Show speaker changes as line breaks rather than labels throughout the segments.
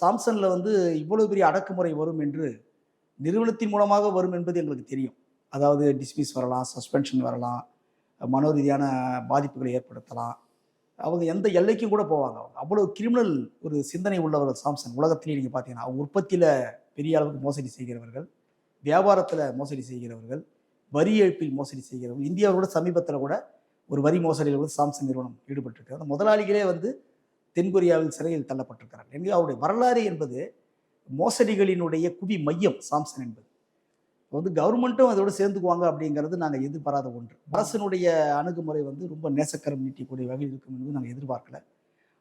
சாம்சனில் வந்து இவ்வளவு பெரிய அடக்குமுறை வரும் என்று நிறுவனத்தின் மூலமாக வரும் என்பது எங்களுக்கு தெரியும். அதாவது டிஸ்மிஸ் வரலாம் சஸ்பென்ஷன் வரலாம் மனோரீதியான பாதிப்புகளை ஏற்படுத்தலாம். அவங்க எந்த எல்லைக்கும் கூட போவாங்க அவங்க. அவ்வளோ கிரிமினல் ஒரு சிந்தனை உள்ளவர்கள் சாம்சங் உலகத்திலேயே நீங்கள் பார்த்தீங்கன்னா அவங்க உற்பத்தியில் பெரிய அளவுக்கு மோசடி செய்கிறவர்கள் வியாபாரத்தில் மோசடி செய்கிறவர்கள் வரி எழுப்பில் மோசடி செய்கிறவர்கள் இந்தியாவோட சமீபத்தில் கூட ஒரு வரி மோசடியில் வந்து சாம்சங் நிறுவனம் ஈடுபட்டிருக்கு. அந்த முதலாளிகளே வந்து தென்கொரியாவில் சிறையில் தள்ளப்பட்டிருக்கிறார். எனவே அவருடைய வரலாறு என்பது மோசடிகளினுடைய குவி மையம் சாம்சங் என்பது. வந்து கவர்மெண்ட்டும் அதோடு சேர்ந்துக்குவாங்க அப்படிங்கிறது நாங்கள் எதிர்பாராத ஒன்று. அரசினுடைய அணுகுமுறை வந்து ரொம்ப நேசக்கரம் நீட்டிக்கூடிய வகையில் இருக்கும் என்பது நாங்கள் எதிர்பார்க்கல.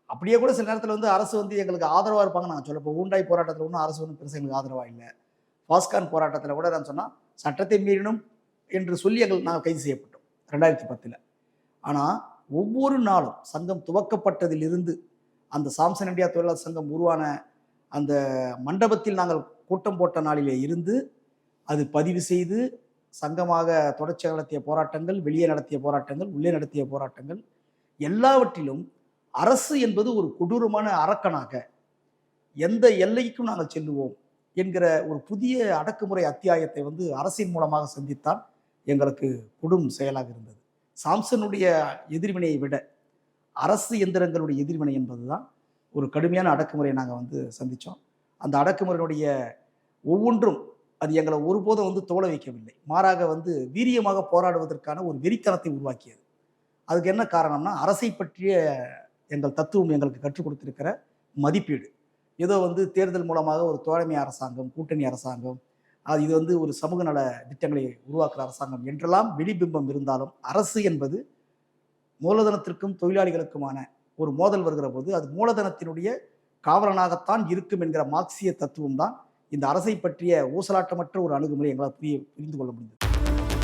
அப்படியே கூட சில நேரத்தில் வந்து அரசு வந்து எங்களுக்கு ஆதரவாக இருப்பாங்க நாங்கள் சொல்லப்போ ஊண்டாய் போராட்டத்தில் ஒன்றும் அரசு ஒன்றும் பெருசாக எங்களுக்கு ஆதரவாக இல்லை. பாஸ்கான் போராட்டத்தில் கூட நான் சொன்னால் சட்டத்தை மீறினும் என்று சொல்லி எங்கள் நாங்கள் கைது செய்யப்பட்டோம். ரெண்டாயிரத்தி பத்தில். ஆனால் ஒவ்வொரு நாளும் சங்கம் துவக்கப்பட்டதிலிருந்து அந்த சாம்சன் இந்தியா தொழிலாளர் சங்கம் உருவான அந்த மண்டபத்தில் நாங்கள் கூட்டம் போட்ட நாளிலே இருந்து அது பதிவு செய்து சங்கமாக தொடர்ச்சியாக நடத்திய போராட்டங்கள் வெளியே நடத்திய போராட்டங்கள் உள்ளே நடத்திய போராட்டங்கள் எல்லாவற்றிலும் அரசு என்பது ஒரு கொடூரமான அரக்கனாக எந்த எல்லைக்கும் நாங்கள் செல்லுவோம் என்கிற ஒரு புதிய அடக்குமுறை அத்தியாயத்தை வந்து அரசின் மூலமாக சந்தித்தான் எங்களுக்கு கொடும் செயலாக இருந்தது. சாம்சனுடைய எதிர்வினையை விட அரசு எந்திரங்களுடைய எதிர்வினை என்பதுதான் ஒரு கடுமையான அடக்குமுறையை நாங்கள் வந்து சந்தித்தோம் அந்த அடக்குமுறையினுடைய ஒவ்வொன்றும் அது எங்களை ஒருபோதும் வந்து தோழ வைக்கவில்லை. மாறாக வந்து வீரியமாக போராடுவதற்கான ஒரு வெறித்தனத்தை உருவாக்கியது. அதுக்கு என்ன காரணம்னா அரசை பற்றிய எங்கள் தத்துவம் எங்களுக்கு கற்றுக் கொடுத்திருக்கிற மதிப்பீடு. ஏதோ வந்து தேர்தல் மூலமாக ஒரு தோழமை அரசாங்கம் கூட்டணி அரசாங்கம் அது இது வந்து ஒரு சமூக நல திட்டங்களை உருவாக்குற அரசாங்கம் என்றெல்லாம் வெளிபிம்பம் இருந்தாலும் அரசு என்பது மூலதனத்திற்கும் தொழிலாளிகளுக்குமான ஒரு மோதல் வருகிற போது அது மூலதனத்தினுடைய காவலனாகத்தான் இருக்கும் என்கிற மார்க்சிய தத்துவம் தான் இந்த அரசை பற்றிய ஊசலாட்டமற்ற ஒரு அணுகுமுறை எங்களால் புரிய புரிந்து கொள்ள முடிந்தது.